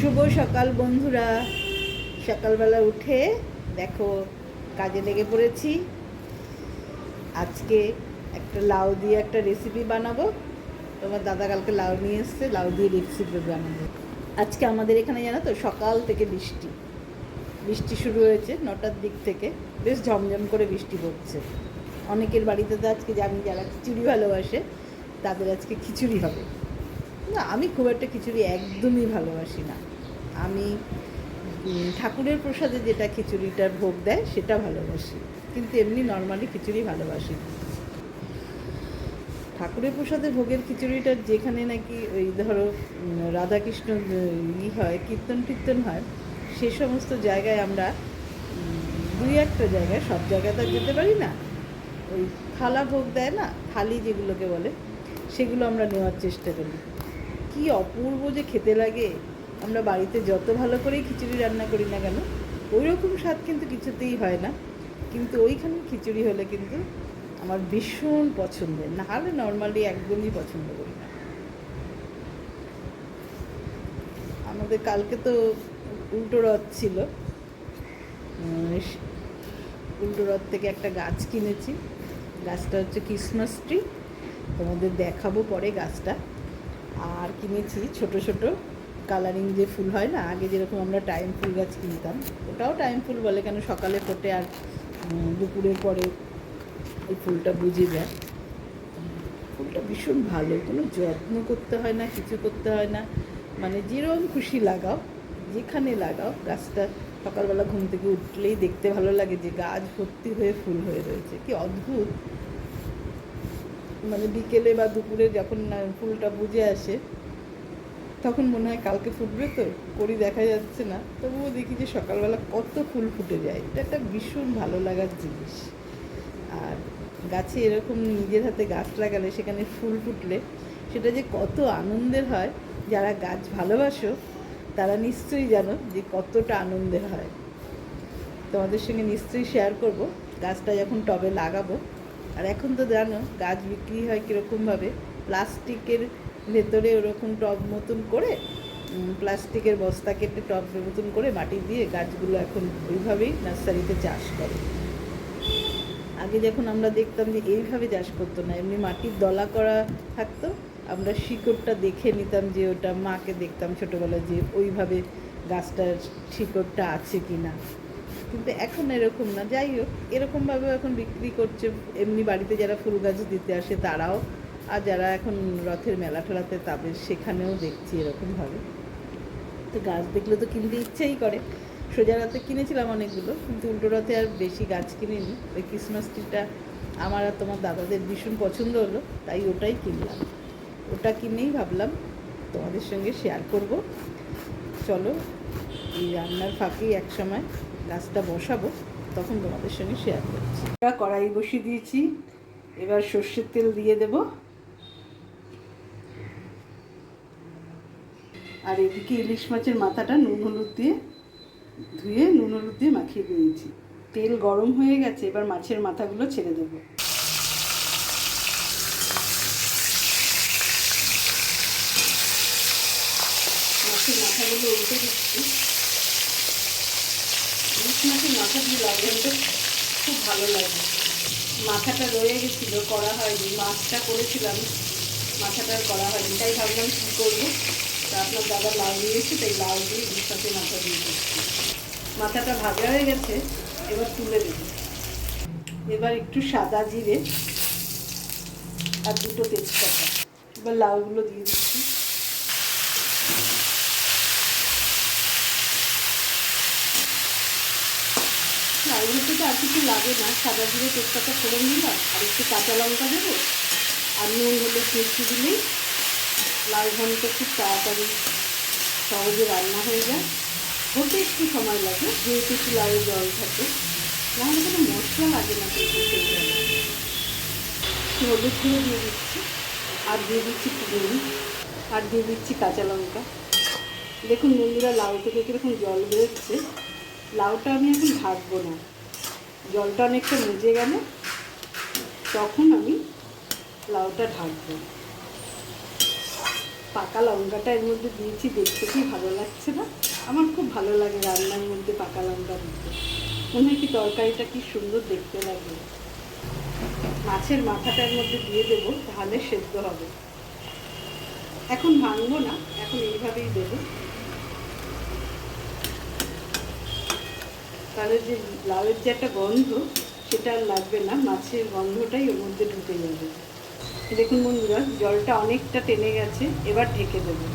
শুভ সকাল বন্ধুরা। সকালবেলা উঠে দেখো কাজে লেগে পড়েছি। আজকে একটা লাউ দিয়ে একটা রেসিপি বানাবো। তোমার দাদা কালকে লাউ নিয়ে এসছে, লাউ দিয়ে রেসিপি বানাবো। আজকে আমাদের এখানে জানো তো, সকাল থেকে বৃষ্টি। বৃষ্টি শুরু হয়েছে নটার দিক থেকে। বেশ ঝমঝম করে বৃষ্টি পড়ছে। অনেকের বাড়িতে তো আজকে জানি যারা খিচুড়ি ভালোবাসে, তাদের আজকে খিচুড়ি হবে। না, আমি খুব একটা খিচুড়ি একদমই ভালোবাসি না। আমি ঠাকুরের প্রসাদে যেটা খিচুড়িটার ভোগ দেয় সেটা ভালোবাসি। কিন্তু এমনি নর্মালি খিচুড়ি ভালোবাসি ঠাকুরের প্রসাদে ভোগের খিচুড়িটা যেখানে নাকি ওই ধরো রাধাকৃষ্ণ ই হয়, কীর্তন টীর্তন হয়, সে সমস্ত জায়গায় আমরা দুই একটা জায়গায়, সব জায়গায় তো যেতে পারি না। ওই থালা ভোগ দেয় না, থালি যেগুলোকে বলে, সেগুলো আমরা নেওয়ার চেষ্টা করি। কি অপূর্ব যে খেতে লাগে! আমরা বাড়িতে যত ভালো করেই খিচুড়ি রান্না করি না কেন ওই রকম স্বাদ কিন্তু কিছুতেই হয় না। কিন্তু ওইখানে খিচুড়ি হলে কিন্তু আমার ভীষণ পছন্দের না হলে নর্মালি একদমই পছন্দ করি না। আমাদের কালকে তো উল্টো রথ ছিল। উল্টো রথ থেকে একটা গাছ কিনেছি। গাছটা হচ্ছে ক্রিসমাস ট্রি তোমাদের দেখাবো পরে গাছটা। আর কিনেছি ছোট ছোট কালারিং যে ফুল হয় না, আগে যেরকম আমরা টাইম ফুল গাছ কিনতাম, ওটাও টাইম ফুল বলে, কেন সকালে ফোটে আর দুপুরের পরে ওই ফুলটা বুঝে যায়। ফুলটা ভীষণ ভালো, কোনো যত্ন করতে হয় না, কিছু করতে হয় না মানে যেরকম খুশি লাগাও, যেখানে লাগাও, গাছটা সকালবেলা ঘুম থেকে উঠলেই দেখতে ভালো লাগে যে গাছ ভর্তি হয়ে ফুল হয়ে রয়েছে, কি অদ্ভুত। মানে বিকেলে বা দুপুরে যখন ফুলটা বুঝে আসে তখন মনে হয় কালকে ফুটবে তো, করি দেখা যাচ্ছে না। তবুও দেখি যে সকালবেলা কত ফুল ফুটে যায়। এটা একটা ভীষণ ভালো লাগার জিনিস। আর গাছে এরকম নিজের হাতে গাছ লাগালে সেখানে ফুল ফুটলে সেটা যে কত আনন্দের হয়। যারা গাছ ভালোবাসো, তারা নিশ্চয়ই জানো যে কতটা আনন্দের হয়। তোমাদের সঙ্গে নিশ্চয়ই শেয়ার করব। গাছটা যখন টবে লাগাবো, আর এখন তো জানো গাছ বিক্রি হয় কীরকমভাবে? প্লাস্টিকের ভেতরে ওরকম টব মতন করে প্লাস্টিকের বস্তা কেটে টব মতন করে মাটি দিয়ে গাছগুলো এখন ওইভাবেই নার্সারিতে চাষ করে। আগে যখন আমরা দেখতাম যে এইভাবে চাষ করতো না, এমনি মাটির দলা করা থাকতো, আমরা শিকড়টা দেখে নিতাম যে ওটা মাকে দেখতাম ছোটোবেলায় যে ওইভাবে গাছটার শিকড়টা আছে কি না কিন্তু এখন এরকম না, যাই হোক, এরকমভাবেও এখন বিক্রি করছে। এমনি বাড়িতে যারা ফুল গাছ দিতে আসে, তারাও আর যারা এখন রথের মেলা ঠেলাতে তাদের সেখানেও দেখছি এরকমভাবে। তো গাছ দেখলে তো কিনতে ইচ্ছেই করে। সোজা রথে কিনেছিলাম অনেকগুলো, কিন্তু উল্টো রথে আর বেশি গাছ কিনিনি। ওই ক্রিসমাস ট্রিটা আমার আর তোমার দাদাদের ভীষণ পছন্দ হলো, তাই ওটাই কিনলাম। ওটা কিনেই ভাবলাম তোমাদের সঙ্গে শেয়ার করব। চলো, এই রান্নার ফাঁকেই এক সময় গাছটা বসাবো, তখন তোমাদের সঙ্গে শেয়ার করছি। কড়াই বসিয়ে দিয়েছি, এবার সর্ষের তেল দিয়ে দেবো। আর এদিকে ইলিশ মাছের মাথাটা নুন হলুদ দিয়ে ধুয়ে নুন হলুদ দিয়ে মাখিয়ে দিয়েছি। তেল গরম হয়ে গেছে, এবার মাছের মাথাগুলো ছেড়ে দেবো। মাছের মাথাগুলো উল্টে ইলিশ মাছের খুব ভালো লাগে মাথাটা রয়ে গেছিল, করা হয়নি, মাছটা করেছিলাম। মাথাটা করা হয়নি, তাই ভাবলাম কী করব? আপনার দাদা লাউ দিয়েছে তাই লাউ দিয়ে ইলিশ মাছের মাথা দিয়ে দিচ্ছি। মাথাটা ভাজা হয়ে গেছে, এবার তুলে দেব এবার একটু সাদা জিরে আর দুটো তেজপাতা। এবার লাউগুলো দিয়ে দিচ্ছি। লাউগুলোতে তো আর কিছু লাগে না, সাদা জিরে তেজপাতা ফোড়ন দিলাম, আর একটু কাঁচা লঙ্কা দেবো, আর নুন হলে মিষ্টি দিলেই লাউ ঘন্ট খুব তাড়াতাড়ি সহজে রান্না হয়ে যায়। হতে একটু সময় লাগে, যেহেতু একটু লাউয়ে জল থাকে। নাহলে কোনো মশলা লাগে না একটু হলুদ গুঁড়ো দিয়ে দিচ্ছি, আর দিয়ে দিচ্ছি একটু নুন, আর দিয়ে দিচ্ছি কাঁচা লঙ্কা। দেখুন বন্ধুরা, লাউ থেকে কীরকম জল বেরোচ্ছে। লাউটা আমি এখন ভাজবো না। জলটা অনেকটা মেজে গেলে তখন আমি লাউটা ঢাকবো পাকা লঙ্কাটা এর মধ্যে দিয়েছি, দেখতে কি ভালো লাগছে না? আমার খুব ভালো লাগে রান্নার মধ্যে পাকা লঙ্কা দিতে। মনে হয় কি তরকারিটা কি সুন্দর দেখতে লাগে মাছের মাথাটার মধ্যে দিয়ে দেবো, তাহলে সেদ্ধ হবে। এখন ভাঙবো না, এখন এইভাবেই দেবো। তাহলে যে লাউয়ের যে একটা গন্ধ, সেটা আর লাগবে না, মাছের গন্ধটাই ওর মধ্যে ঢুকে যাবে। দেখুন বন্ধুরা জলটা অনেকটা টেনে গেছে এবার ঢেকে দেবো।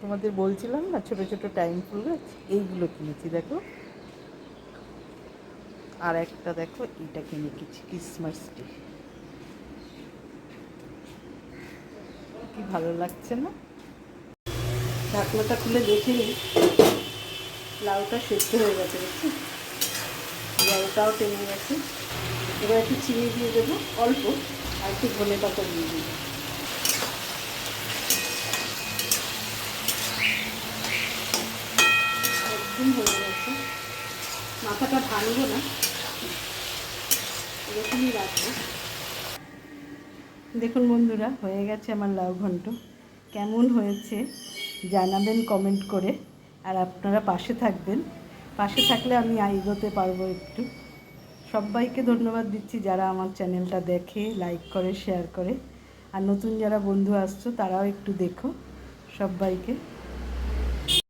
তোমাদের বলছিলাম না ছোট ছোট টাইম ফুল গাছ এইগুলো কিনেছি দেখো। আর একটা দেখো এইটা কিনে গেছি ক্রিসমাস ট্রি কি ভালো লাগছে না? ঢাকনাটা খুলে দেখে নিই। লাউটা সেদ্ধ হয়ে গেছে দেখছি? জলটাও টেনে গেছে এবার একটু চিনি দিয়ে দেবো, অল্প, আর একটু ধনে পাতা দিয়ে দেবো। একদম হয়ে গেছে। মাথাটা ভাঙবো না। এরকমই রাখব। দেখুন বন্ধুরা, হয়ে গেছে আমার লাউ ঘন্ট। কেমন হয়েছে জানাবেন কমেন্ট করে। আর আপনারা পাশে থাকবেন। পাশে থাকলে আমি এগোতে পারব একটু। সবাইকে ধন্যবাদ দিচ্ছি যারা আমার চ্যানেলটা দেখে লাইক করে শেয়ার করে। আর নতুন যারা বন্ধু আসছো, তারাও একটু দেখো সবাইকে।